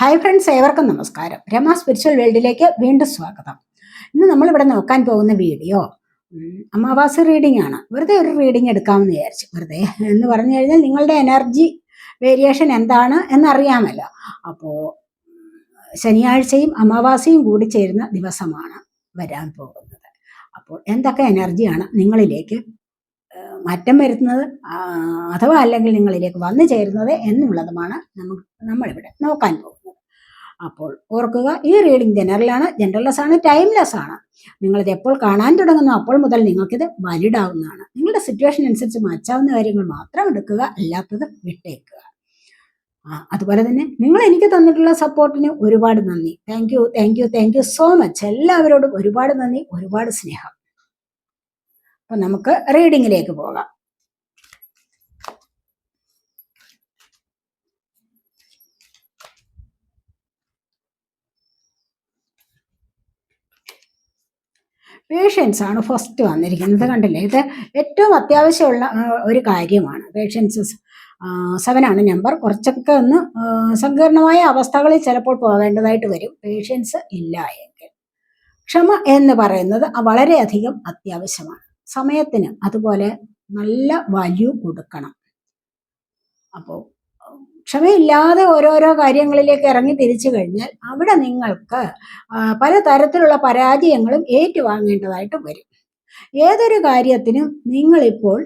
Hi friends ഏവർക്കും നമസ്കാരം. Rama spiritual വേൾഡിലേക്ക് വീണ്ടും സ്വാഗതം. ഇന്ന് നമ്മളിവിടെ നോക്കാൻ പോകുന്ന വീഡിയോ അമാവാസ റീഡിംഗ് ആണ്. വെറുതെ ഒരു റീഡിംഗ് എടുക്കാമെന്ന് വിചാരിച്ചു. വെറുതെ എന്ന് പറഞ്ഞു കഴിഞ്ഞാൽ നിങ്ങളുടെ എനർജി വേരിയേഷൻ എന്താണ് എന്നറിയാമല്ലോ. അപ്പോൾ ശനിയാഴ്ചയും അമാവാസിയും കൂടി ചേരുന്ന ദിവസമാണ് വരാൻ പോകുന്നത്. അപ്പോൾ എന്തൊക്കെ എനർജിയാണ് നിങ്ങളിലേക്ക് മാറ്റം വരുത്തുന്നത് അഥവാ അല്ലെങ്കിൽ നിങ്ങളിലേക്ക് വന്നു ചേരുന്നത് എന്നുള്ളതുമാണ് നമുക്ക് നമ്മളിവിടെ നോക്കാൻ പോകുന്നത്. അപ്പോൾ ഓർക്കുക ഈ റീഡിംഗ് ജനറലാണ് ജനറൽലെസ് ആണ് ടൈംലെസ് ആണ് നിങ്ങളിത് എപ്പോൾ കാണാൻ തുടങ്ങുന്നു അപ്പോൾ മുതൽ നിങ്ങൾക്കിത് വാലിഡ് ആവുന്നതാണ് നിങ്ങളുടെ സിറ്റുവേഷൻ അനുസരിച്ച് മാറ്റാവുന്ന കാര്യങ്ങൾ മാത്രം എടുക്കുക അല്ലാത്തത് വിട്ടേക്കുക. അതുപോലെ തന്നെ നിങ്ങൾ എനിക്ക് തന്നിട്ടുള്ള സപ്പോർട്ടിന് ഒരുപാട് നന്ദി. Thank you thank you thank you so much. എല്ലാവരോടും ഒരുപാട് നന്ദി ഒരുപാട് സ്നേഹം. അപ്പൊ നമുക്ക് റീഡിങ്ങിലേക്ക് പോകാം. പേഷ്യൻസ് ആണ് ഫസ്റ്റ് വന്നിരിക്കുന്നത്. കണ്ടില്ലേ? ഇത് ഏറ്റവും അത്യാവശ്യമുള്ള ഒരു കാര്യമാണ്. പേഷ്യൻസ് സെവനാണ് നമ്പർ കുറച്ചൊക്കെ ഒന്ന് സങ്കീർണമായ അവസ്ഥകളിൽ ചിലപ്പോൾ പോകേണ്ടതായിട്ട് വരും. പേഷ്യൻസ് ഇല്ല എങ്കിൽ. ക്ഷമ എന്ന് പറയുന്നത് വളരെയധികം അത്യാവശ്യമാണ്. സമയത്തിന് അതുപോലെ നല്ല വാല്യൂ കൊടുക്കണം. അപ്പോൾ ക്ഷമയില്ലാതെ ഓരോരോ കാര്യങ്ങളിലേക്ക് ഇറങ്ങി തിരിച്ചു കഴിഞ്ഞാൽ അവിടെ നിങ്ങൾക്ക് പല തരത്തിലുള്ള പരാജയങ്ങളും ഏറ്റുവാങ്ങേണ്ടതായിട്ട് വരും. ഏതൊരു കാര്യത്തിനും നിങ്ങളിപ്പോൾ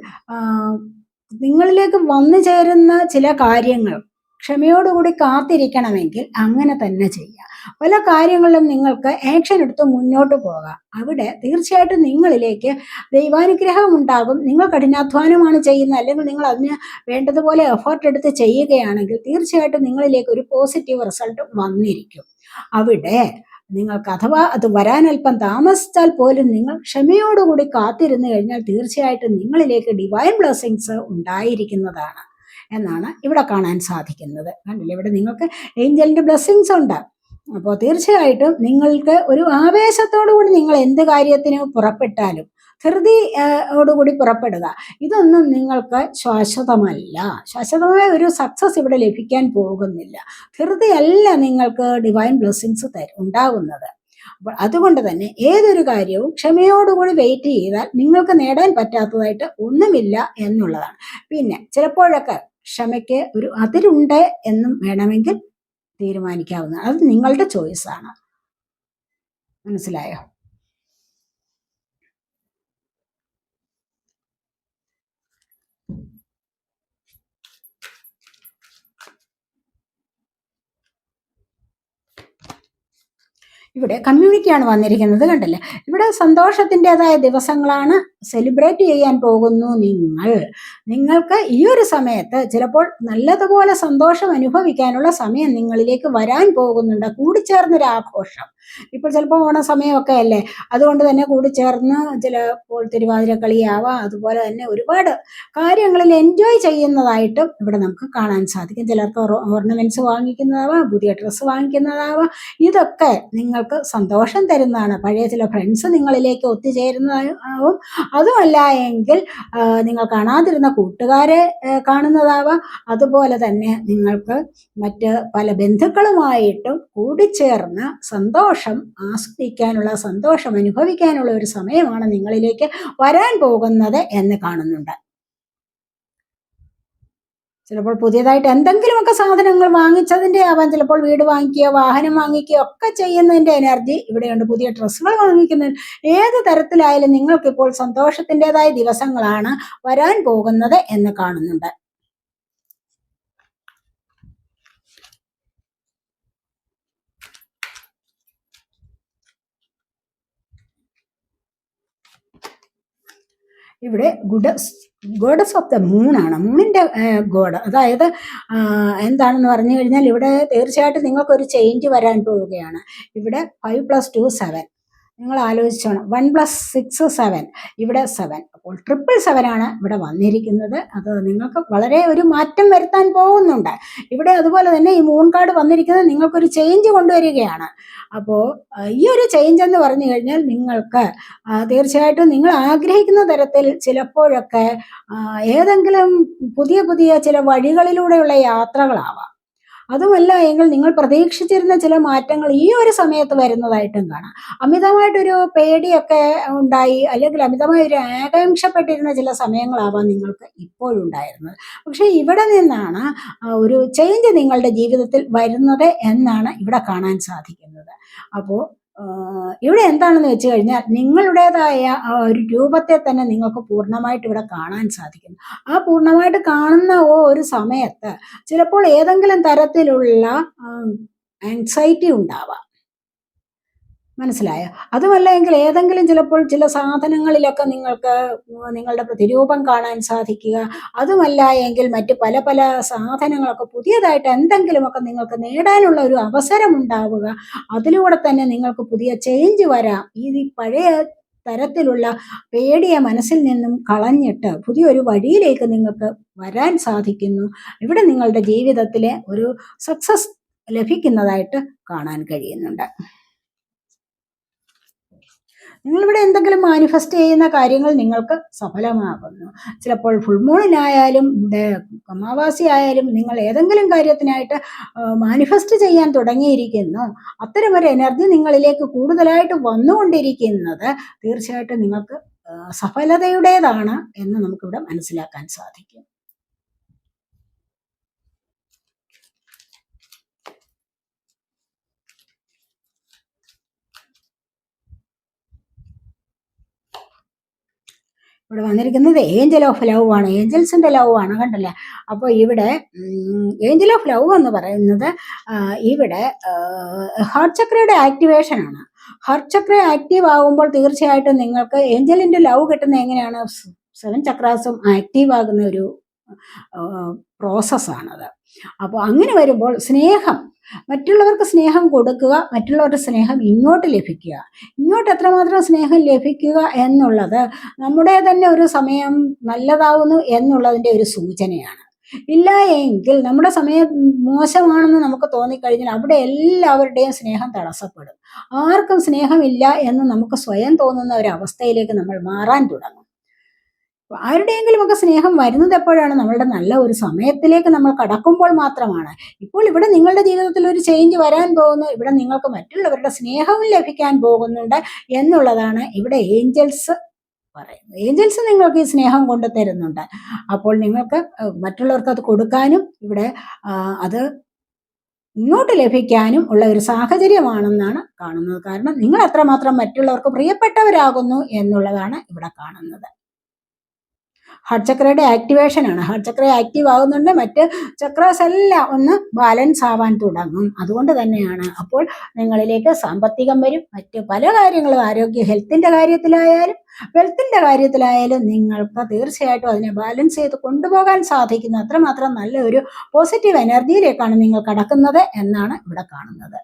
നിങ്ങളിലേക്ക് വന്നു ചേരുന്ന ചില കാര്യങ്ങൾ ക്ഷമയോടുകൂടി കാത്തിരിക്കണമെങ്കിൽ അങ്ങനെ തന്നെ ചെയ്യാം. പല കാര്യങ്ങളിലും നിങ്ങൾക്ക് ആക്ഷൻ എടുത്ത് മുന്നോട്ട് പോകാം. അവിടെ തീർച്ചയായിട്ടും നിങ്ങളിലേക്ക് ദൈവാനുഗ്രഹം ഉണ്ടാകും. നിങ്ങൾ കഠിനാധ്വാനമാണ് ചെയ്യുന്നത്. അല്ലെങ്കിൽ നിങ്ങൾ അതിന് വേണ്ടതുപോലെ എഫേർട്ട് എടുത്ത് ചെയ്യുകയാണെങ്കിൽ തീർച്ചയായിട്ടും നിങ്ങളിലേക്ക് ഒരു പോസിറ്റീവ് റിസൾട്ട് വന്നിരിക്കും. അവിടെ നിങ്ങൾക്ക് അഥവാ അത് വരാൻ അല്പം താമസിച്ചാൽ പോലും നിങ്ങൾ ക്ഷമയോടുകൂടി കാത്തിരുന്നു കഴിഞ്ഞാൽ തീർച്ചയായിട്ടും നിങ്ങളിലേക്ക് ഡിവൈൻ ബ്ലെസ്സിങ്സ് ഉണ്ടായിരിക്കുന്നതാണ്. എന്നാണ് ഇവിടെ കാണാൻ സാധിക്കുന്നത്. കണ്ടില്ലേ? ഇവിടെ നിങ്ങൾക്ക് ഏഞ്ചലിന്റെ ബ്ലെസ്സിങ്സ് ഉണ്ട്. അപ്പോൾ തീർച്ചയായിട്ടും നിങ്ങൾക്ക് ഒരു ആവേശത്തോടു കൂടി നിങ്ങൾ എന്ത് കാര്യത്തിന് പുറപ്പെട്ടാലും ധൃതി ഏഹ്, ഓടുകൂടി പുറപ്പെടുക. ഇതൊന്നും നിങ്ങൾക്ക് ശാശ്വതമല്ല. ശാശ്വതമായ ഒരു സക്സസ് ഇവിടെ ലഭിക്കാൻ പോകുന്നില്ല. ധൃതിയല്ല നിങ്ങൾക്ക് ഡിവൈൻ ബ്ലെസ്സിങ്സ് ഉണ്ടാകുന്നത്. അപ്പോൾ അതുകൊണ്ട് തന്നെ ഏതൊരു കാര്യവും ക്ഷമയോടുകൂടി വെയിറ്റ് ചെയ്താൽ നിങ്ങൾക്ക് നേടാൻ പറ്റാത്തതായിട്ട് ഒന്നുമില്ല എന്നുള്ളതാണ്. പിന്നെ ചിലപ്പോഴൊക്കെ ക്ഷമയ്ക്ക് ഒരു അതിരുണ്ട് എന്നും വേണമെങ്കിൽ തീരുമാനിക്കാവുന്ന അത് നിങ്ങളുടെ ചോയ്സ് ആണ്. മനസ്സിലായോ? ഇവിടെ കമ്മ്യൂണിറ്റിയാണ് വന്നിരിക്കുന്നത് കണ്ടല്ലേ? ഇവിടെ സന്തോഷത്തിന്റെതായ ദിവസങ്ങളാണ് സെലിബ്രേറ്റ് ചെയ്യാൻ പോകുന്നു നിങ്ങൾ. നിങ്ങൾക്ക് ഈ ഒരു സമയത്ത് ചിലപ്പോൾ നല്ലതുപോലെ സന്തോഷം അനുഭവിക്കാനുള്ള സമയം നിങ്ങളിലേക്ക് വരാൻ പോകുന്നുണ്ട്. കൂടിച്ചേർന്നൊരു ആഘോഷം. ഇപ്പോൾ ചിലപ്പോൾ ഓണ സമയമൊക്കെ അല്ലേ? അതുകൊണ്ട് തന്നെ കൂടിച്ചേർന്ന് ചിലപ്പോൾ തിരുവാതിരക്കളിയാവാം. അതുപോലെ തന്നെ ഒരുപാട് കാര്യങ്ങളിൽ എൻജോയ് ചെയ്യുന്നതായിട്ടും ഇവിടെ നമുക്ക് കാണാൻ സാധിക്കും. ചിലർക്ക് ഓർണമെന്റ്സ് വാങ്ങിക്കുന്നതാവാം പുതിയ ഡ്രസ്സ് വാങ്ങിക്കുന്നതാവാം. ഇതൊക്കെ നിങ്ങൾക്ക് സന്തോഷം തരുന്നതാണ്. പഴയ ചില ഫ്രണ്ട്സ് നിങ്ങളിലേക്ക് ഒത്തുചേരുന്നതാവും. അതുമല്ല എങ്കിൽ നിങ്ങൾ കാണാതിരുന്ന കൂട്ടുകാരെ കാണുന്നതാവാം. അതുപോലെ തന്നെ നിങ്ങൾക്ക് മറ്റ് പല ബന്ധുക്കളുമായിട്ടും കൂടിച്ചേർന്ന് സന്തോഷം ആസ്വദിക്കാനുള്ള സന്തോഷം അനുഭവിക്കാനുള്ള ഒരു സമയമാണ് നിങ്ങളിലേക്ക് വരാൻ പോകുന്നത് എന്ന് കാണുന്നുണ്ട്. ചിലപ്പോൾ പുതിയതായിട്ട് എന്തെങ്കിലുമൊക്കെ സാധനങ്ങൾ വാങ്ങിച്ചതിന്റെ ആവാം ചിലപ്പോൾ വീട് വാങ്ങിക്കുകയോ വാഹനം വാങ്ങിക്കുകയോ ഒക്കെ ചെയ്യുന്നതിന്റെ എനർജി ഇവിടെയുണ്ട്. പുതിയ ഡ്രസ്സുകൾ വാങ്ങിക്കുന്ന ഏത് തരത്തിലായാലും നിങ്ങൾക്കിപ്പോൾ സന്തോഷത്തിന്റെതായ ദിവസങ്ങളാണ് വരാൻ പോകുന്നത് എന്ന് കാണുന്നുണ്ട്. ഇവിടെ ഗുഡ് ഗോഡസ് ഓഫ് ദ മൂണാണ്. മൂണിന്റെ ഗോഡ്. അതായത് എന്താണെന്ന് പറഞ്ഞു കഴിഞ്ഞാൽ ഇവിടെ തീർച്ചയായിട്ടും നിങ്ങൾക്കൊരു ചേഞ്ച് വരാൻ പോവുകയാണ്. ഇവിടെ ഫൈവ് പ്ലസ് ടു സെവൻ നിങ്ങൾ ആലോചിച്ചോണം. വൺ പ്ലസ് സിക്സ് സെവൻ ഇവിടെ സെവൻ അപ്പോൾ ട്രിപ്പിൾ ആണ് ഇവിടെ വന്നിരിക്കുന്നത്. അത് നിങ്ങൾക്ക് വളരെ ഒരു മാറ്റം വരുത്താൻ പോകുന്നുണ്ട്. ഇവിടെ അതുപോലെ തന്നെ ഈ മൂൺ കാർഡ് വന്നിരിക്കുന്നത് നിങ്ങൾക്കൊരു ചേഞ്ച് കൊണ്ടുവരികയാണ്. അപ്പോൾ ഈ ഒരു ചേഞ്ച് എന്ന് പറഞ്ഞു കഴിഞ്ഞാൽ നിങ്ങൾക്ക് തീർച്ചയായിട്ടും നിങ്ങൾ ആഗ്രഹിക്കുന്ന തരത്തിൽ ചിലപ്പോഴൊക്കെ ഏതെങ്കിലും പുതിയ പുതിയ ചില വഴികളിലൂടെയുള്ള യാത്രകളാവാം. അതുമല്ല എങ്കിൽ നിങ്ങൾ പ്രതീക്ഷിച്ചിരുന്ന ചില മാറ്റങ്ങൾ ഈ ഒരു സമയത്ത് വരുന്നതായിട്ടും കാണാം. അമിതമായിട്ടൊരു പേടിയൊക്കെ ഉണ്ടായി അല്ലെങ്കിൽ അമിതമായ ഒരു ആകാംക്ഷപ്പെട്ടിരുന്ന ചില സമയങ്ങളാവാം നിങ്ങൾക്ക് ഇപ്പോഴുണ്ടായിരുന്നത്. പക്ഷേ ഇവിടെ നിന്നാണ് ഒരു ചേഞ്ച് നിങ്ങളുടെ ജീവിതത്തിൽ വരുന്നത് എന്നാണ് ഇവിടെ കാണാൻ സാധിക്കുന്നത്. അപ്പോൾ ഇവിടെ എന്താണെന്ന് വെച്ച് കഴിഞ്ഞാൽ നിങ്ങളുടേതായ ഒരു രൂപത്തെ തന്നെ നിങ്ങൾക്ക് പൂർണമായിട്ട് ഇവിടെ കാണാൻ സാധിക്കും ആ പൂർണമായിട്ട് കാണുന്ന ഒരു സമയത്ത് ചിലപ്പോൾ ഏതെങ്കിലും തരത്തിലുള്ള ആൻസൈറ്റി ഉണ്ടാവാം. മനസ്സിലായോ? അതുമല്ല എങ്കിൽ ഏതെങ്കിലും ചിലപ്പോൾ ചില സാധനങ്ങളിലൊക്കെ നിങ്ങൾക്ക് നിങ്ങളുടെ പ്രതിരൂപം കാണാൻ സാധിക്കുക. അതുമല്ല എങ്കിൽ മറ്റ് പല പല സാധനങ്ങളൊക്കെ പുതിയതായിട്ട് എന്തെങ്കിലുമൊക്കെ നിങ്ങൾക്ക് നേടാനുള്ള ഒരു അവസരം ഉണ്ടാവുക. അതിലൂടെ തന്നെ നിങ്ങൾക്ക് പുതിയ ചേഞ്ച് വരാം. ഈ പഴയ തരത്തിലുള്ള പേടിയെ മനസ്സിൽ നിന്നും കളഞ്ഞിട്ട് പുതിയൊരു വഴിയിലേക്ക് നിങ്ങൾക്ക് വരാൻ സാധിക്കുന്നു. ഇവിടെ നിങ്ങളുടെ ജീവിതത്തിലെ ഒരു സക്സസ് ലഭിക്കുന്നതായിട്ട് കാണാൻ കഴിയുന്നുണ്ട്. നിങ്ങളിവിടെ എന്തെങ്കിലും മാനിഫെസ്റ്റ് ചെയ്യുന്ന കാര്യങ്ങൾ നിങ്ങൾക്ക് സഫലമാകുന്നു. ചിലപ്പോൾ ഫുൾ മൂണിനായാലും ഇവിടെ അമാവാസി ആയാലും നിങ്ങൾ ഏതെങ്കിലും കാര്യത്തിനായിട്ട് മാനിഫെസ്റ്റ് ചെയ്യാൻ തുടങ്ങിയിരിക്കുന്നു. അത്തരം ഒരു എനർജി നിങ്ങളിലേക്ക് കൂടുതലായിട്ട് വന്നുകൊണ്ടിരിക്കുന്നത് തീർച്ചയായിട്ടും നിങ്ങൾക്ക് സഫലതയുടേതാണ് എന്ന് നമുക്കിവിടെ മനസ്സിലാക്കാൻ സാധിക്കും. ഇവിടെ വന്നിരിക്കുന്നത് ഏഞ്ചൽ ഓഫ് ലവ് ആണ്. ഏഞ്ചൽസിന്റെ ലവ് ആണ് കണ്ടല്ലേ? അപ്പോൾ ഇവിടെ ഏഞ്ചൽ ഓഫ് ലവ് എന്ന് പറയുന്നത് ഇവിടെ ഹാർട്ട് ചക്രയുടെ ആക്ടിവേഷൻ ആണ്. ഹാർട്ട് ചക്ര ആക്റ്റീവ് ആകുമ്പോൾ തീർച്ചയായിട്ടും നിങ്ങൾക്ക് ഏഞ്ചലിന്റെ ലവ് കിട്ടുന്ന എങ്ങനെയാണ്? സെവൻ ചക്രാസും ആക്റ്റീവ് ആകുന്ന ഒരു പ്രോസസ്സാണത് അപ്പോൾ അങ്ങനെ വരുമ്പോൾ സ്നേഹം മറ്റുള്ളവർക്ക് സ്നേഹം കൊടുക്കുക മറ്റുള്ളവരുടെ സ്നേഹം ഇങ്ങോട്ട് ലഭിക്കുക. ഇങ്ങോട്ട് എത്രമാത്രം സ്നേഹം ലഭിക്കുക എന്നുള്ളത് നമ്മുടെ തന്നെ ഒരു സമയം നല്ലതാവുന്നു എന്നുള്ളതിന്റെ ഒരു സൂചനയാണ്. ഇല്ല എങ്കിൽ നമ്മുടെ സമയം മോശമാണെന്ന് നമുക്ക് തോന്നിക്കഴിഞ്ഞാൽ അവിടെ എല്ലാവരുടെയും സ്നേഹം തടസ്സപ്പെടും. ആർക്കും സ്നേഹമില്ല എന്ന് നമുക്ക് സ്വയം തോന്നുന്ന ഒരു അവസ്ഥയിലേക്ക് നമ്മൾ മാറാൻ തുടങ്ങും. ആരുടെയെങ്കിലും ഒക്കെ സ്നേഹം വരുന്നത് എപ്പോഴാണ്? നമ്മളുടെ നല്ല ഒരു സമയത്തിലേക്ക് നമ്മൾ കടക്കുമ്പോൾ മാത്രമാണ്. ഇപ്പോൾ ഇവിടെ നിങ്ങളുടെ ജീവിതത്തിൽ ഒരു ചേഞ്ച് വരാൻ പോകുന്നു. ഇവിടെ നിങ്ങൾക്ക് മറ്റുള്ളവരുടെ സ്നേഹവും ലഭിക്കാൻ പോകുന്നുണ്ട് എന്നുള്ളതാണ് ഇവിടെ ഏഞ്ചൽസ് പറയുന്നത്. ഏഞ്ചൽസ് നിങ്ങൾക്ക് ഈ സ്നേഹം കൊണ്ട് തരുന്നുണ്ട്. അപ്പോൾ നിങ്ങൾക്ക് മറ്റുള്ളവർക്ക് അത് കൊടുക്കാനും ഇവിടെ അത് ഇങ്ങോട്ട് ലഭിക്കാനും ഉള്ള ഒരു സാഹചര്യമാണെന്നാണ് കാണുന്നത്. കാരണം നിങ്ങൾ അത്രമാത്രം മറ്റുള്ളവർക്ക് പ്രിയപ്പെട്ടവരാകുന്നു എന്നുള്ളതാണ് ഇവിടെ കാണുന്നത്. ഹാർട്ട് ചക്രയുടെ ആക്ടിവേഷൻ ആണ്. ഹാർട്ട് ചക്ര ആക്റ്റീവ് ആകുന്നുണ്ട് മറ്റ് ചക്രാസ് എല്ലാം ഒന്ന് ബാലൻസ് ആവാൻ തുടങ്ങും. അതുകൊണ്ട് തന്നെയാണ് അപ്പോൾ നിങ്ങളിലേക്ക് സാമ്പത്തികം വരും. മറ്റ് പല കാര്യങ്ങളും ആരോഗ്യ ഹെൽത്തിന്റെ കാര്യത്തിലായാലും വെൽത്തിന്റെ കാര്യത്തിലായാലും നിങ്ങൾക്ക് തീർച്ചയായിട്ടും അതിനെ ബാലൻസ് ചെയ്ത് കൊണ്ടുപോകാൻ സാധിക്കുന്നു. അത്രമാത്രം നല്ലൊരു പോസിറ്റീവ് എനർജിയിലേക്കാണ് നിങ്ങൾ കടക്കുന്നത് എന്നാണ് ഇവിടെ കാണുന്നത്.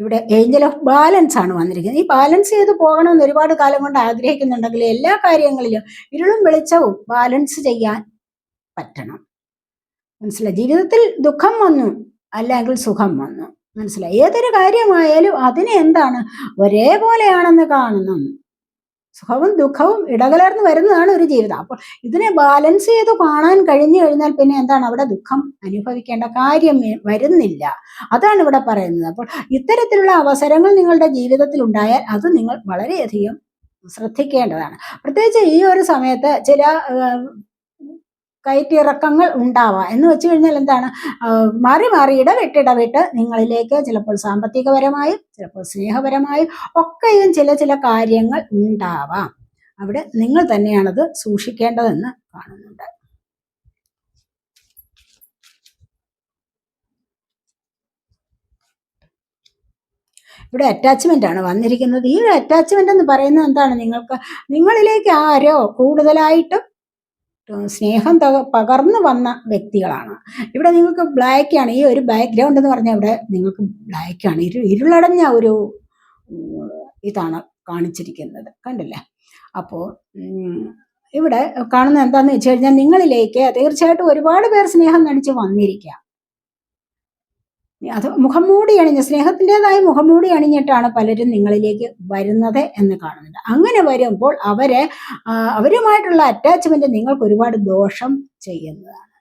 ഇവിടെ ഏഞ്ചൽ ഓഫ് ബാലൻസ് ആണ് വന്നിരിക്കുന്നത്. ഈ ബാലൻസ് ചെയ്ത് പോകണമെന്ന് ഒരുപാട് കാലം കൊണ്ട് ആഗ്രഹിക്കുന്നുണ്ടെങ്കിൽ എല്ലാ കാര്യങ്ങളിലും ഇരുളും വെളിച്ചവും ബാലൻസ് ചെയ്യാൻ പറ്റണം. മനസ്സിലായി? ജീവിതത്തിൽ ദുഃഖം വന്നു അല്ലെങ്കിൽ സുഖം വന്നു. മനസ്സിലായി? ഏതൊരു കാര്യമായാലും അതിനെ എന്താണ്? ഒരേപോലെയാണെന്ന് കാണണം. സുഖവും ദുഃഖവും ഇടകലർന്ന് വരുന്നതാണ് ഒരു ജീവിതം. അപ്പോൾ ഇതിനെ ബാലൻസ് ചെയ്ത് കാണാൻ കഴിഞ്ഞു കഴിഞ്ഞാൽ പിന്നെ എന്താണ്? അവിടെ ദുഃഖം അനുഭവിക്കേണ്ട കാര്യം വരുന്നില്ല. അതാണ് ഇവിടെ പറയുന്നത്. അപ്പോൾ ഇത്തരത്തിലുള്ള അവസരങ്ങൾ നിങ്ങളുടെ ജീവിതത്തിൽ ഉണ്ടായാൽ അത് നിങ്ങൾ വളരെയധികം ശ്രദ്ധിക്കേണ്ടതാണ്. പ്രത്യേകിച്ച് ഈ ഒരു സമയത്ത് ചില കയറ്റിറക്കങ്ങൾ ഉണ്ടാവാം. എന്ന് വെച്ച് കഴിഞ്ഞാൽ എന്താണ്? മാറി മാറി ഇടവിട്ട് ഇടവിട്ട് നിങ്ങളിലേക്ക് ചിലപ്പോൾ സാമ്പത്തികപരമായും ചിലപ്പോൾ സ്നേഹപരമായും ഒക്കെയും ചില ചില കാര്യങ്ങൾ ഉണ്ടാവാം. അവിടെ നിങ്ങൾ തന്നെയാണത് സൂക്ഷിക്കേണ്ടതെന്ന് കാണുന്നുണ്ട്. ഇവിടെ അറ്റാച്ച്മെന്റ് ആണ് വന്നിരിക്കുന്നത്. ഈ അറ്റാച്ച്മെന്റ് എന്ന് പറയുന്നത് എന്താണ്? നിങ്ങൾക്ക് നിങ്ങളിലേക്ക് ആരോ കൂടുതലായിട്ടും സ്നേഹം തക പകർന്നു വന്ന വ്യക്തികളാണ്. ഇവിടെ നിങ്ങൾക്ക് ബ്ലാക്ക് ആണ്. ഈ ഒരു ബാക്ക്ഗ്രൗണ്ട് എന്ന് പറഞ്ഞാൽ ഇവിടെ നിങ്ങൾക്ക് ബ്ലാക്ക് ആണ്. ഇരു ഇരുളടഞ്ഞ ഒരു ഇതാണ് കാണിച്ചിരിക്കുന്നത്. കണ്ടില്ലേ? അപ്പോൾ ഇവിടെ കാണുന്ന എന്താണെന്ന് വെച്ച് കഴിഞ്ഞാൽ നിങ്ങളിലേക്ക് തീർച്ചയായിട്ടും ഒരുപാട് പേർ സ്നേഹം നടിച്ച് വന്നിരിക്കാം. അത് മുഖംമൂടി അണിഞ്ഞ് സ്നേഹത്തിന്റെതായ മുഖംമൂടി അണിഞ്ഞിട്ടാണ് പലരും നിങ്ങളിലേക്ക് വരുന്നത് എന്ന് കാണുന്നുണ്ട് അങ്ങനെ വരുമ്പോൾ അവരെ അവരുമായിട്ടുള്ള അറ്റാച്ച്മെന്റ് നിങ്ങൾക്ക് ഒരുപാട് ദോഷം ചെയ്യുന്നതാണ്.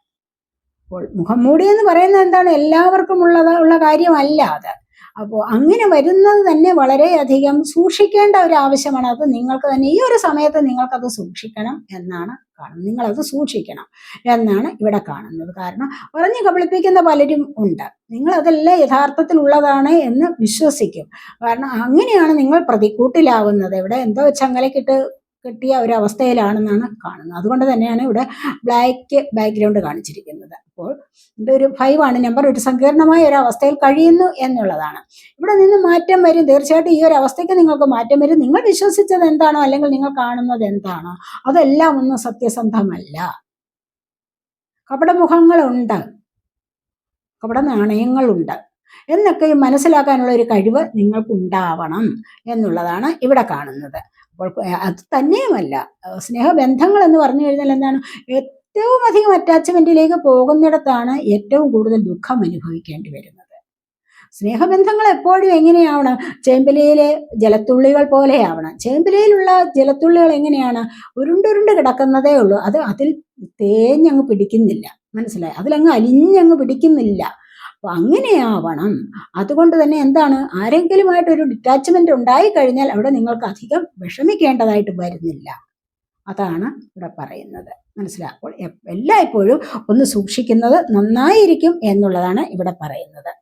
അപ്പോൾ മുഖംമൂടി എന്ന് പറയുന്നത് എന്താണ്? എല്ലാവർക്കും ഉള്ളത് ഉള്ള കാര്യമല്ല അത്. അപ്പോൾ അങ്ങനെ വരുന്നത് തന്നെ വളരെയധികം സൂക്ഷിക്കേണ്ട ഒരു ആവശ്യമാണ്. അത് നിങ്ങൾക്ക് തന്നെ ഈ ഒരു സമയത്ത് നിങ്ങൾക്കത് സൂക്ഷിക്കണം എന്നാണ് കാണുന്നത് നിങ്ങളത് സൂക്ഷിക്കണം എന്നാണ് ഇവിടെ കാണുന്നത്. കാരണം പറഞ്ഞു കബളിപ്പിക്കുന്ന പലരും ഉണ്ട്. നിങ്ങൾ അതെല്ലാം യഥാർത്ഥത്തിലുള്ളതാണ് എന്ന് വിശ്വസിക്കും. കാരണം അങ്ങനെയാണ് നിങ്ങൾ പ്രതിക്കൂട്ടിലാവുന്നത്. ഇവിടെ എന്തോ ചങ്ങലക്കിട്ട് കിട്ടിയ ഒരു അവസ്ഥയിലാണെന്നാണ് കാണുന്നത്. അതുകൊണ്ട് തന്നെയാണ് ഇവിടെ ബ്ലാക്ക് ബാക്ക്ഗ്രൗണ്ട് കാണിച്ചിരിക്കുന്നത്. അപ്പോൾ ഇതൊരു ഫൈവ് ആണ്. നമ്പർ ഒരു സങ്കീർണമായ ഒരു അവസ്ഥയിൽ കഴിയുന്നു എന്നുള്ളതാണ്. ഇവിടെ നിന്ന് മാറ്റം വരും. തീർച്ചയായിട്ടും ഈ ഒരു അവസ്ഥയ്ക്ക് നിങ്ങൾക്ക് മാറ്റം വരും. നിങ്ങൾ വിശ്വസിച്ചത് എന്താണോ അല്ലെങ്കിൽ നിങ്ങൾ കാണുന്നത് എന്താണോ അതെല്ലാം ഒന്നും സത്യസന്ധമല്ല. കപടമുഖങ്ങളുണ്ട്. കപട നാണയങ്ങളുണ്ട് എന്നൊക്കെ മനസ്സിലാക്കാനുള്ള ഒരു കഴിവ് നിങ്ങൾക്കുണ്ടാവണം എന്നുള്ളതാണ് ഇവിടെ കാണുന്നത്. അത് തന്നെയുമല്ല. സ്നേഹബന്ധങ്ങൾ എന്ന് പറഞ്ഞു കഴിഞ്ഞാൽ എന്താണ്? ഏറ്റവും അധികം അറ്റാച്ച്മെന്റിലേക്ക് പോകുന്നിടത്താണ് ഏറ്റവും കൂടുതൽ ദുഃഖം അനുഭവിക്കേണ്ടി വരുന്നത്. സ്നേഹബന്ധങ്ങൾ എപ്പോഴും എങ്ങനെയാവണം? ചേമ്പിലയിലെ ജലത്തുള്ളികൾ പോലെയാവണം. ചേമ്പിലയിലുള്ള ജലത്തുള്ളികൾ എങ്ങനെയാണ്? ഉരുണ്ടുരുണ്ട് കിടക്കുന്നതേ ഉള്ളൂ. അത് അതിൽ തേഞ്ഞങ്ങ് പിടിക്കുന്നില്ല. മനസ്സിലായി? അതിലങ്ങ് അലിഞ്ഞങ്ങ് പിടിക്കുന്നില്ല. അപ്പൊ അങ്ങനെയാവണം. അതുകൊണ്ട് തന്നെ എന്താണ്? ആരെങ്കിലുമായിട്ട് ഒരു ഡിറ്റാച്ച്മെന്റ് ഉണ്ടായി കഴിഞ്ഞാൽ അവിടെ നിങ്ങൾക്ക് അധികം വിഷമിക്കേണ്ടതായിട്ട് വരുന്നില്ല. അതാണ് ഇവിടെ പറയുന്നത്. എ- എല്ലായ്പ്പോഴും ഒന്ന് സൂക്ഷിക്കുന്നത് നന്നായിരിക്കും എന്നുള്ളതാണ് ഇവിടെ പറയുന്നത്.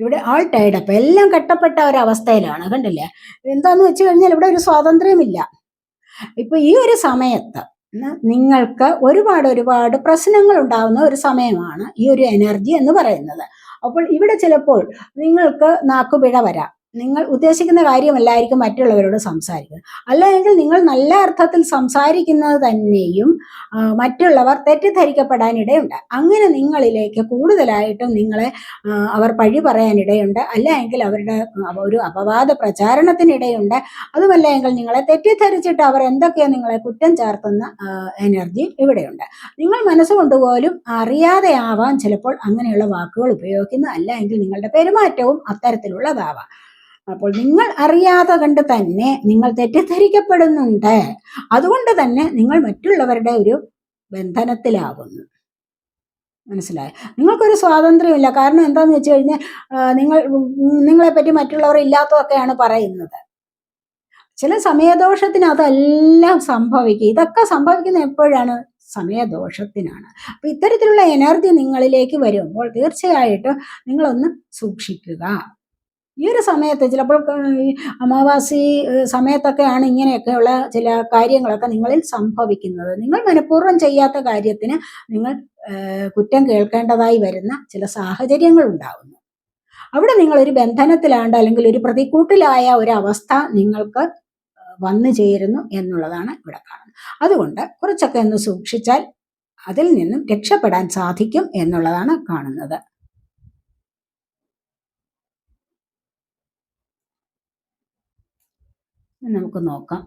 ഇവിടെ ആൾ ടൈഡ് അപ്പം എല്ലാം കെട്ടപ്പെട്ട ഒരവസ്ഥയിലാണ് കണ്ടില്ലേ? എന്താന്ന് വെച്ച് കഴിഞ്ഞാൽ ഇവിടെ ഒരു സ്വാതന്ത്ര്യമില്ല. ഇപ്പൊ ഈ ഒരു സമയത്ത് നിങ്ങൾക്ക് ഒരുപാട് ഒരുപാട് പ്രശ്നങ്ങൾ ഉണ്ടാകുന്ന ഒരു സമയമാണ് ഈ ഒരു എനർജി എന്ന് പറയുന്നത്. അപ്പോൾ ഇവിടെ ചിലപ്പോൾ നിങ്ങൾക്ക് നാക്കുപിഴ വരാം. നിങ്ങൾ ഉദ്ദേശിക്കുന്ന കാര്യമല്ലായിരിക്കും മറ്റുള്ളവരോട് സംസാരിക്കുന്നത് അല്ലെങ്കിൽ നിങ്ങൾ നല്ല അർത്ഥത്തിൽ സംസാരിക്കുന്നത് തന്നെയും മറ്റുള്ളവർ തെറ്റിദ്ധരിക്കപ്പെടാനിടയുണ്ട്. അങ്ങനെ നിങ്ങളിലേക്ക് കൂടുതലായിട്ടും നിങ്ങളെ അവർ പഴി പറയാനിടയുണ്ട്. അല്ലെങ്കിൽ അവരുടെ ഒരു അപവാദ പ്രചാരണത്തിനിടയുണ്ട്. അതുമല്ല എങ്കിൽ നിങ്ങളെ തെറ്റിദ്ധരിച്ചിട്ട് അവർ എന്തൊക്കെയോ നിങ്ങളെ കുറ്റം ചേർത്തുന്ന എനർജി ഇവിടെയുണ്ട്. നിങ്ങൾ മനസ്സുകൊണ്ട് പോലും അറിയാതെ ആവാം ചിലപ്പോൾ അങ്ങനെയുള്ള വാക്കുകൾ ഉപയോഗിക്കുന്ന അല്ലെങ്കിൽ നിങ്ങളുടെ പെരുമാറ്റവും അത്തരത്തിലുള്ളതാവാം. അപ്പോൾ നിങ്ങൾ അറിയാതെ കണ്ട് തന്നെ നിങ്ങൾ തെറ്റിദ്ധരിക്കപ്പെടുന്നുണ്ട്. അതുകൊണ്ട് തന്നെ നിങ്ങൾ മറ്റുള്ളവരുടെ ഒരു ബന്ധനത്തിലാകുന്നു മനസ്സിലായോ? നിങ്ങൾക്കൊരു സ്വാതന്ത്ര്യമില്ല. കാരണം എന്താന്ന് വെച്ച് കഴിഞ്ഞാൽ നിങ്ങൾ നിങ്ങളെപ്പറ്റി നിങ്ങളെ പറ്റി മറ്റുള്ളവർ ഇല്ലാത്തതൊക്കെയാണ് പറയുന്നത്. ചില സമയദോഷത്തിന് അതെല്ലാം സംഭവിക്കും. ഇതൊക്കെ സംഭവിക്കുന്ന എപ്പോഴാണ്? സമയദോഷത്തിനാണ്. അപ്പൊ ഇത്തരത്തിലുള്ള എനർജി നിങ്ങളിലേക്ക് വരുമ്പോൾ തീർച്ചയായിട്ടും നിങ്ങളൊന്ന് സൂക്ഷിക്കുക. ഈ ഒരു സമയത്ത് ചിലപ്പോൾ അമാവാസി സമയത്തൊക്കെയാണ് ഇങ്ങനെയൊക്കെയുള്ള ചില കാര്യങ്ങളൊക്കെ നിങ്ങളിൽ സംഭവിക്കുന്നത്. നിങ്ങൾ മനഃപൂർവം ചെയ്യാത്ത കാര്യത്തിന് നിങ്ങൾ കുറ്റം കേൾക്കേണ്ടതായി വരുന്ന ചില സാഹചര്യങ്ങൾ ഉണ്ടാകുന്നു അവിടെ നിങ്ങൾ ഒരു ബന്ധനത്തിലാണ്ട് അല്ലെങ്കിൽ ഒരു പ്രതിക്കൂട്ടിലായ ഒരു അവസ്ഥ നിങ്ങൾക്ക് വന്നു ചേരുന്നു എന്നുള്ളതാണ് ഇവിടെ കാണുന്നത്. അതുകൊണ്ട് കുറച്ചൊക്കെ ഒന്ന് സൂക്ഷിച്ചാൽ അതിൽ നിന്നും രക്ഷപ്പെടാൻ സാധിക്കും എന്നുള്ളതാണ് കാണുന്നത്. നമുക്ക് നോക്കാം.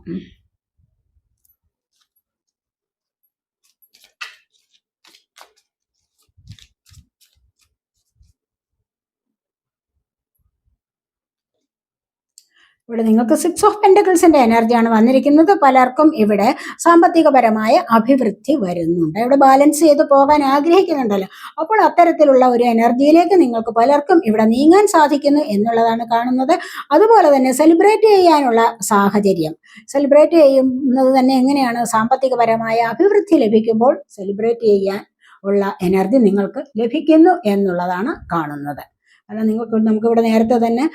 ഇവിടെ നിങ്ങൾക്ക് സിക്സ് ഓഫ് പെൻഡിക്കിൾസിന്റെ എനർജിയാണ് വന്നിരിക്കുന്നത്. പലർക്കും ഇവിടെ സാമ്പത്തികപരമായ അഭിവൃദ്ധി വരുന്നുണ്ട്. ഇവിടെ ബാലൻസ് ചെയ്ത് പോകാൻ ആഗ്രഹിക്കുന്നുണ്ടല്ലോ. അപ്പോൾ അത്തരത്തിലുള്ള ഒരു എനർജിയിലേക്ക് നിങ്ങൾക്ക് പലർക്കും ഇവിടെ നീങ്ങാൻ സാധിക്കുന്നു എന്നുള്ളതാണ് കാണുന്നത്. അതുപോലെ തന്നെ സെലിബ്രേറ്റ് ചെയ്യാനുള്ള സാഹചര്യം. സെലിബ്രേറ്റ് ചെയ്യുന്നത് തന്നെ എങ്ങനെയാണ്? സാമ്പത്തികപരമായ അഭിവൃദ്ധി ലഭിക്കുമ്പോൾ സെലിബ്രേറ്റ് ചെയ്യാൻ ഉള്ള എനർജി നിങ്ങൾക്ക് ലഭിക്കുന്നു എന്നുള്ളതാണ് കാണുന്നത്. കാരണം നിങ്ങൾക്ക് നമുക്കിവിടെ നേരത്തെ തന്നെ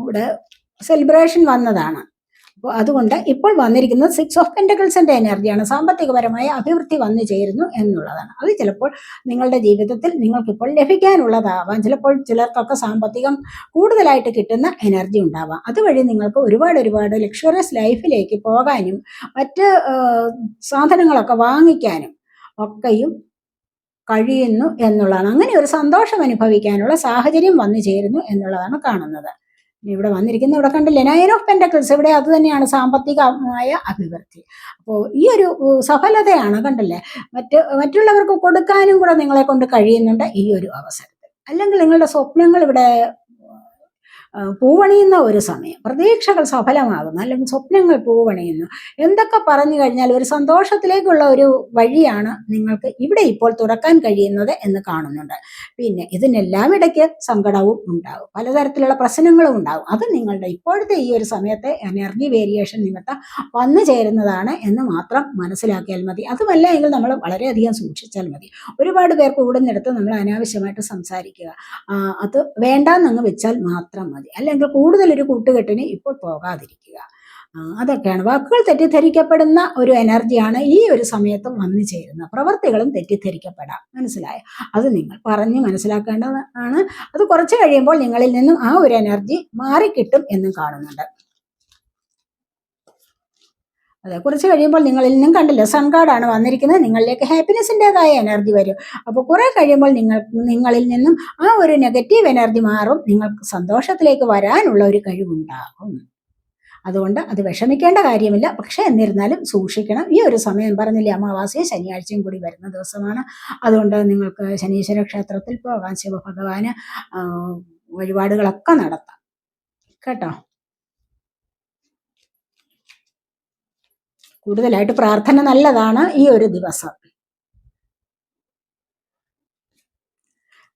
ഇവിടെ സെലിബ്രേഷൻ വന്നതാണ്. അപ്പോൾ അതുകൊണ്ട് ഇപ്പോൾ വന്നിരിക്കുന്നത് സിക്സ് ഓഫ് പെന്റക്കിൾസിന്റെ എനർജിയാണ് സാമ്പത്തികപരമായ അഭിവൃദ്ധി വന്നു ചേരുന്നു എന്നുള്ളതാണ്. അത് ചിലപ്പോൾ നിങ്ങളുടെ ജീവിതത്തിൽ നിങ്ങൾക്കിപ്പോൾ ലഭിക്കാനുള്ളതാവാം. ചിലപ്പോൾ ചിലർക്കൊക്കെ സാമ്പത്തികം കൂടുതലായിട്ട് കിട്ടുന്ന എനർജി ഉണ്ടാവാം. അതുവഴി നിങ്ങൾക്ക് ഒരുപാട് ഒരുപാട് ലക്ഷറിയസ് ലൈഫിലേക്ക് പോകാനും മറ്റ് സാധനങ്ങളൊക്കെ വാങ്ങിക്കാനും ഒക്കെയും കഴിയുന്നു എന്നുള്ളതാണ്. അങ്ങനെ ഒരു സന്തോഷം അനുഭവിക്കാനുള്ള സാഹചര്യം വന്നു ചേരുന്നു എന്നുള്ളതാണ് കാണുന്നത്. ഇവിടെ വന്നിരിക്കുന്ന ഇവിടെ കണ്ടില്ലേ? നയൻ ഓഫ് പെന്റക്കിൾസ് ഇവിടെ അത് തന്നെയാണ് സാമ്പത്തികമായ അഭിവൃദ്ധി. അപ്പോൾ ഈ ഒരു സഫലതയാണ് കണ്ടില്ലേ? മറ്റ് മറ്റുള്ളവർക്ക് കൊടുക്കാനും കൂടെ നിങ്ങളെ കൊണ്ട് കഴിയുന്നുണ്ട് ഈ ഒരു അവസരത്തിൽ. അല്ലെങ്കിൽ നിങ്ങളുടെ സ്വപ്നങ്ങൾ ഇവിടെ പൂവണിയുന്ന ഒരു സമയം. പ്രതീക്ഷകൾ സഫലമാകുന്നു. അല്ലെങ്കിൽ സ്വപ്നങ്ങൾ പൂവണിയുന്നു. എന്തൊക്കെ പറഞ്ഞു കഴിഞ്ഞാൽ ഒരു സന്തോഷത്തിലേക്കുള്ള ഒരു വഴിയാണ് നിങ്ങൾക്ക് ഇവിടെ ഇപ്പോൾ തുറക്കാൻ കഴിയുന്നത് എന്ന് കാണുന്നുണ്ട്. പിന്നെ ഇതിനെല്ലാം ഇടയ്ക്ക് സങ്കടവും ഉണ്ടാകും പലതരത്തിലുള്ള പ്രശ്നങ്ങളും ഉണ്ടാകും അത് നിങ്ങളുടെ ഇപ്പോഴത്തെ ഈ ഒരു സമയത്തെ എനർജി വേരിയേഷൻ നിമിത്തം വന്നു ചേരുന്നതാണ് എന്ന് മാത്രം മനസ്സിലാക്കിയാൽ മതി. അതുമല്ല എങ്കിൽ നമ്മൾ വളരെയധികം സൂക്ഷിച്ചാൽ മതി. ഒരുപാട് പേർ കൂടുന്നിടത്ത് നമ്മൾ അനാവശ്യമായിട്ട് സംസാരിക്കുക. അത് വേണ്ടാന്നങ്ങ് വെച്ചാൽ മാത്രം മതി. അല്ലെങ്കിൽ കൂടുതൽ ഒരു കൂട്ടുകെട്ടിന് ഇപ്പോൾ പോകാതിരിക്കുക. അതൊക്കെയാണ്. വാക്കുകൾ തെറ്റിദ്ധരിക്കപ്പെടുന്ന ഒരു എനർജിയാണ് ഈ ഒരു സമയത്തും വന്നു ചേരുന്നത് പ്രവൃത്തികളും തെറ്റിദ്ധരിക്കപ്പെടാം. മനസ്സിലായോ? അത് നിങ്ങൾ പറഞ്ഞ് മനസ്സിലാക്കേണ്ടതാണ്. അത് കുറച്ച് കഴിയുമ്പോൾ നിങ്ങളിൽ നിന്നും ആ ഒരു എനർജി മാറിക്കിട്ടും എന്നും കാണുന്നുണ്ട്. അതെ കുറച്ച് കഴിയുമ്പോൾ നിങ്ങളിൽ നിന്നും കണ്ടില്ല സൺ ആണ് വന്നിരിക്കുന്നത്. നിങ്ങളിലേക്ക് ഹാപ്പിനെസിന്റെതായ എനർജി വരും. അപ്പോൾ കുറെ കഴിയുമ്പോൾ നിങ്ങൾ നിങ്ങളിൽ നിന്നും ആ ഒരു നെഗറ്റീവ് എനർജി മാറും. നിങ്ങൾക്ക് സന്തോഷത്തിലേക്ക് വരാനുള്ള ഒരു കഴിവുണ്ടാകും. അതുകൊണ്ട് അത് വിഷമിക്കേണ്ട കാര്യമില്ല. പക്ഷേ എന്നിരുന്നാലും സൂക്ഷിക്കണം. ഈ ഒരു സമയം പറഞ്ഞില്ലേ അമാവാസ്യ ശനിയാഴ്ചയും കൂടി വരുന്ന ദിവസമാണ്. അതുകൊണ്ട് നിങ്ങൾക്ക് ശനീശ്വര ക്ഷേത്രത്തിൽ പോകാൻ ശിവഭഗവാന് വഴിപാടുകളൊക്കെ നടത്താം. കേട്ടോ? കൂടുതലായിട്ട് പ്രാർത്ഥന നല്ലതാണ് ഈ ഒരു ദിവസം.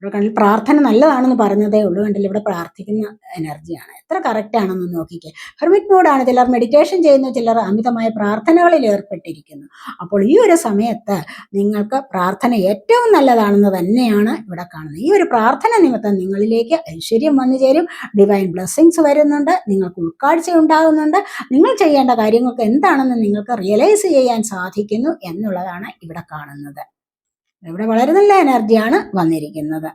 ഇവിടെ കണ്ടിൽ പ്രാർത്ഥന നല്ലതാണെന്ന് പറഞ്ഞതേ ഉള്ളൂ. കണ്ടില്ല? ഇവിടെ പ്രാർത്ഥിക്കുന്ന എനർജിയാണ് എത്ര കറക്റ്റ് ആണെന്ന് നോക്കിക്കേ. ഹെർമിറ്റ് മോഡാണ് ചിലർ മെഡിറ്റേഷൻ ചെയ്യുന്നു ചിലർ അമിതമായ പ്രാർത്ഥനകളിൽ ഏർപ്പെട്ടിരിക്കുന്നു. അപ്പോൾ ഈ ഒരു സമയത്ത് നിങ്ങൾക്ക് പ്രാർത്ഥന ഏറ്റവും നല്ലതാണെന്ന് തന്നെയാണ് ഇവിടെ കാണുന്നത്. ഈ ഒരു പ്രാർത്ഥന നിമിത്തം നിങ്ങളിലേക്ക് ഐശ്വര്യം വന്നു ചേരും. ഡിവൈൻ ബ്ലെസ്സിങ്സ് വരുന്നുണ്ട്. നിങ്ങൾക്ക് ഉൾക്കാഴ്ച ഉണ്ടാകുന്നുണ്ട്. നിങ്ങൾ ചെയ്യേണ്ട കാര്യങ്ങൾക്ക് എന്താണെന്ന് നിങ്ങൾക്ക് റിയലൈസ് ചെയ്യാൻ സാധിക്കുന്നു എന്നുള്ളതാണ് ഇവിടെ കാണുന്നത്. ഇവിടെ വളരെ നല്ല എനർജിയാണ് വന്നിരിക്കുന്നത്.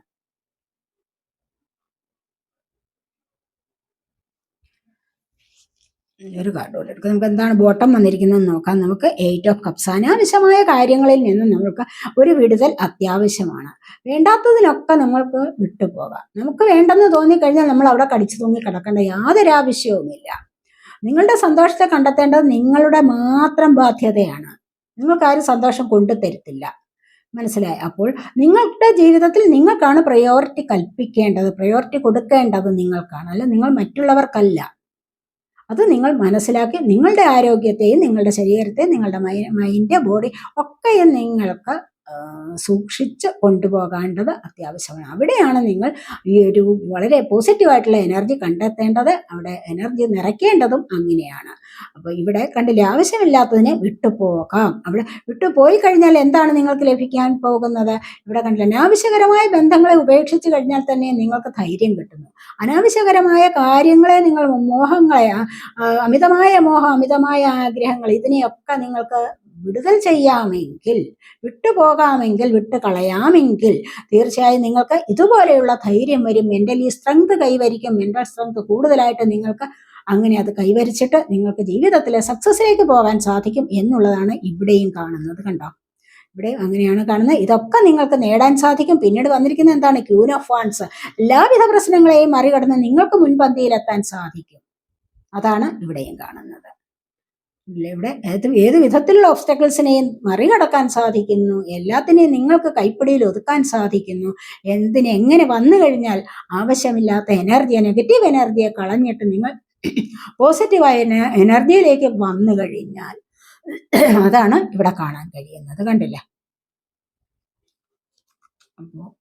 ഒരു കാർഡ് കൂടെ എടുക്കാം. നമുക്ക് എന്താണ് ബോട്ടം വന്നിരിക്കുന്നത് നോക്കാം. നമുക്ക് എയ്റ്റ് ഓഫ് കപ്സ് അനാവശ്യമായ കാര്യങ്ങളിൽ നിന്ന് നമുക്ക് ഒരു വിടുതൽ അത്യാവശ്യമാണ്. വേണ്ടാത്തതിനൊക്കെ നമ്മൾക്ക് വിട്ടുപോകാം. നമുക്ക് വേണ്ടെന്ന് തോന്നിക്കഴിഞ്ഞാൽ നമ്മൾ അവിടെ കടിച്ചു തൂങ്ങി കിടക്കേണ്ട യാതൊരു ആവശ്യവുമില്ല. നിങ്ങളുടെ സന്തോഷത്തെ കണ്ടെത്തേണ്ടത് നിങ്ങളുടെ മാത്രം ബാധ്യതയാണ്. നിങ്ങൾക്കാരും സന്തോഷം കൊണ്ടു തരത്തില്ല മനസ്സിലായി. അപ്പോൾ നിങ്ങളുടെ ജീവിതത്തിൽ നിങ്ങൾക്കാണ് പ്രയോറിറ്റി കൽപ്പിക്കേണ്ടത്. പ്രയോറിറ്റി കൊടുക്കേണ്ടത് നിങ്ങൾക്കാണ്. അല്ല നിങ്ങൾ മറ്റുള്ളവർക്കല്ല. അത് നിങ്ങൾ മനസ്സിലാക്കി നിങ്ങളുടെ ആരോഗ്യത്തെയും നിങ്ങളുടെ ശരീരത്തെയും നിങ്ങളുടെ മൈൻഡ് ബോഡി ഒക്കെയും നിങ്ങൾക്ക് സൂക്ഷിച്ച് കൊണ്ടുപോകേണ്ടത് അത്യാവശ്യമാണ്. അവിടെയാണ് നിങ്ങൾ ഈ ഒരു വളരെ പോസിറ്റീവായിട്ടുള്ള എനർജി കണ്ടെത്തേണ്ടത്. അവിടെ എനർജി നിറയ്ക്കേണ്ടതും അങ്ങനെയാണ്. അപ്പോൾ ഇവിടെ കണ്ടില്ല ആവശ്യമില്ലാത്തതിനെ വിട്ടുപോകാം. അവിടെ വിട്ടുപോയി കഴിഞ്ഞാൽ എന്താണ് നിങ്ങൾക്ക് ലഭിക്കാൻ പോകുന്നത്? ഇവിടെ കണ്ടില്ല അനാവശ്യകരമായ ബന്ധങ്ങളെ ഉപേക്ഷിച്ച് കഴിഞ്ഞാൽ തന്നെ നിങ്ങൾക്ക് ധൈര്യം കിട്ടുന്നു. അനാവശ്യകരമായ കാര്യങ്ങളെ നിങ്ങൾ മോഹങ്ങളെ അമിതമായ മോഹം അമിതമായ ആഗ്രഹങ്ങൾ ഇതിനെയൊക്കെ നിങ്ങൾക്ക് വിടുതൽ ചെയ്യാമെങ്കിൽ വിട്ടുപോകാമെങ്കിൽ വിട്ട് കളയാമെങ്കിൽ തീർച്ചയായും നിങ്ങൾക്ക് ഇതുപോലെയുള്ള ധൈര്യം വരും. മെന്റലി സ്ട്രെങ്ത് കൈവരിക്കും. മെന്റൽ സ്ട്രെങ്ത് കൂടുതലായിട്ട് നിങ്ങൾക്ക് അങ്ങനെ അത് കൈവരിച്ചിട്ട് നിങ്ങൾക്ക് ജീവിതത്തിലെ സക്സസ്സിലേക്ക് പോകാൻ സാധിക്കും എന്നുള്ളതാണ് ഇവിടെയും കാണുന്നത് കണ്ടോ? ഇവിടെ അങ്ങനെയാണ് കാണുന്നത്. ഇതൊക്കെ നിങ്ങൾക്ക് നേടാൻ സാധിക്കും. പിന്നീട് വന്നിരിക്കുന്ന എന്താണ്? ക്യൂൻ ഓഫ് വാൻസ് എല്ലാവിധ പ്രശ്നങ്ങളെയും മറികടന്ന് നിങ്ങൾക്ക് മുൻപന്തിയിലെത്താൻ സാധിക്കും. അതാണ് ഇവിടെയും കാണുന്നത്. ഇവിടെ ഏത് വിധത്തിലുള്ള ഓബ്സ്റ്റക്കിൾസിനെയും മറികടക്കാൻ സാധിക്കുന്നു. എല്ലാത്തിനെയും നിങ്ങൾക്ക് കൈപ്പിടിയിൽ ഒതുക്കാൻ സാധിക്കുന്നു. എന്തിനെ എങ്ങനെ വന്നു കഴിഞ്ഞാൽ ആവശ്യമില്ലാത്ത എനർജിയെ നെഗറ്റീവ് എനർജിയെ കളഞ്ഞിട്ട് നിങ്ങൾ പോസിറ്റീവായ എനർജിയിലേക്ക് വന്നു കഴിഞ്ഞാൽ അതാണ് ഇവിടെ കാണാൻ കഴിയുന്നത്. കണ്ടില്ല? അപ്പോൾ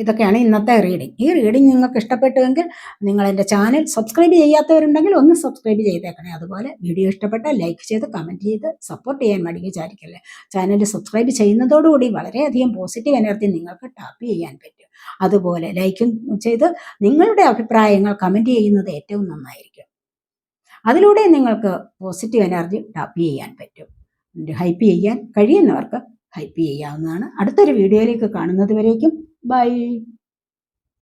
ഇതൊക്കെയാണ് ഇന്നത്തെ റീഡിംഗ് ഈ റീഡിംഗ് നിങ്ങൾക്ക് ഇഷ്ടപ്പെട്ടുവെങ്കിൽ നിങ്ങൾ എന്റെ ചാനൽ സബ്സ്ക്രൈബ് ചെയ്യാത്തവരുണ്ടെങ്കിൽ ഒന്ന് സബ്സ്ക്രൈബ് ചെയ്തേക്കണേ. അതുപോലെ വീഡിയോ ഇഷ്ടപ്പെട്ടാൽ ലൈക്ക് ചെയ്ത് കമന്റ് ചെയ്ത് സപ്പോർട്ട് ചെയ്യാൻ മടി വിചാരിക്കല്ലേ? ചാനൽ സബ്സ്ക്രൈബ് ചെയ്യുന്നതോടുകൂടി വളരെയധികം പോസിറ്റീവ് എനർജി നിങ്ങൾക്ക് ടാപ്പ് ചെയ്യാൻ പറ്റും. അതുപോലെ ലൈക്കും ചെയ്ത് നിങ്ങളുടെ അഭിപ്രായങ്ങൾ കമന്റ് ചെയ്യുന്നത് ഏറ്റവും നന്നായിരിക്കും. അതിലൂടെ നിങ്ങൾക്ക് പോസിറ്റീവ് എനർജി ടാപ്പ് ചെയ്യാൻ പറ്റും. ഹൈപ്പ് ചെയ്യാൻ കഴിയുന്നവർക്ക് ഹൈപ്പ് ചെയ്യാവുന്നതാണ്. അടുത്തൊരു വീഡിയോയിലേക്ക് കാണുന്നത് വരേക്കും. Bye.